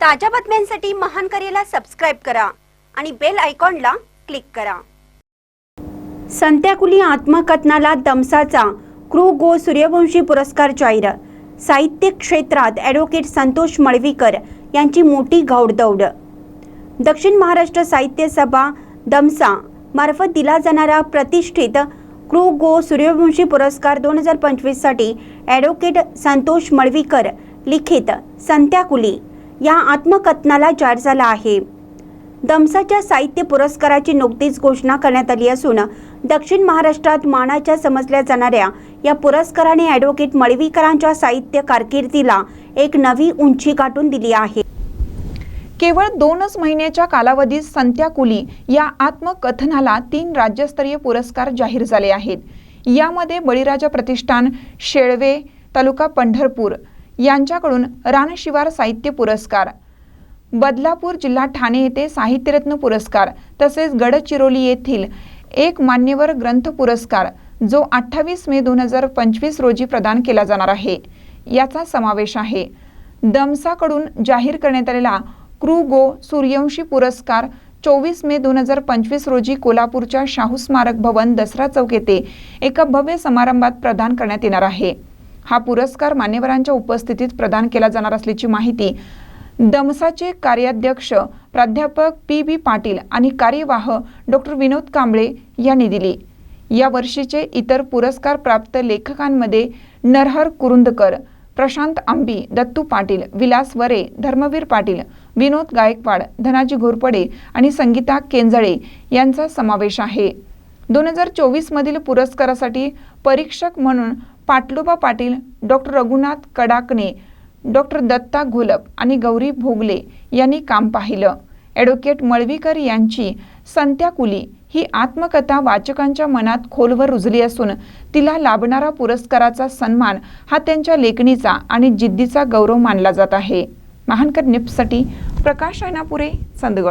ताज्या बातम्यांसाठी महान करेला सबस्क्राईब करा आणि बेल आयकॉनला क्लिक करा. संत्याकुली आत्मकथनाला दमसाचा क्रू गो सूर्यवंशी पुरस्कार जाहीर. साहित्य क्षेत्रात ॲडव्होकेट संतोष मळवीकर यांची मोठी घौडदौड दक्षिण महाराष्ट्र साहित्य सभा दमसा मार्फत दिला जाणारा प्रतिष्ठित क्रू गो सूर्यवंशी पुरस्कार दोन हजार पंचवीससाठी ॲडव्होकेट संतोष मळवीकर लिखित संत्याकुली. या आत्मकथनाला जाहीर झाला आहे. दमसाच्या साहित्य पुरस्काराची नुकतीच घोषणा करण्यात आली असून दक्षिण महाराष्ट्रात मानाच्या समजल्या जाणाऱ्या या पुरस्काराने ॲडव्होकेट मळवीकरांच्या साहित्य कारकिर्दीला एक नवी उंची गाठून दिली आहे. केवळ दोनच महिन्याच्या कालावधीत संत्याकुली या आत्मकथनाला तीन राज्यस्तरीय पुरस्कार जाहीर झाले आहेत. यामध्ये बळीराजा प्रतिष्ठान शेळवे तालुका पंढरपूर यांच्याकडून रानशिवार साहित्य पुरस्कार. बदलापूर जिल्हा ठाणे येथे साहित्यरत्न पुरस्कार तसेच गडचिरोली येथील एक मान्यवर ग्रंथ पुरस्कार जो अठ्ठावीस मे दोन हजार पंचवीस रोजी प्रदान केला जाणार आहे. याचा समावेश आहे. दमसाकडून जाहीर करण्यात आलेला क्रू गो सूर्यवंशी पुरस्कार चोवीस मे दोन हजार पंचवीस रोजी कोल्हापूरच्या शाहू स्मारक भवन दसरा चौक येथे एका भव्य समारंभात प्रदान करण्यात येणार आहे. हा पुरस्कार मान्यवरांच्या उपस्थितीत प्रदान केला जाणार असल्याची माहिती दमसाचे कार्याध्यक्ष प्राध्यापक पी बी पाटील आणि कार्यवाह डॉक्टर विनोद कांबळे यांनी दिली. या वर्षीचे इतर पुरस्कार प्राप्त लेखकांमध्ये नरहर कुरुंदकर प्रशांत आंबी दत्तू पाटील विलास वरे धर्मवीर पाटील विनोद गायकवाड धनाजी घोरपडे आणि संगीता केंजळे यांचा समावेश आहे. दोन हजार चोवीसमधील पुरस्कारासाठी परीक्षक म्हणून पाटलोबा पाटील डॉक्टर रघुनाथ कडाकणे डॉक्टर दत्ता घोलप आणि गौरी भोगले यांनी काम पाहिलं. ॲडव्होकेट मळवीकर यांची संत्याकुली ही आत्मकथा वाचकांच्या मनात खोलवर रुजली असून तिला लाभणारा पुरस्काराचा सन्मान हा त्यांच्या लेखणीचा आणि जिद्दीचा गौरव मानला जात आहे. महानकर निप्ससाठी प्रकाश ऐनापुरे चंदगड.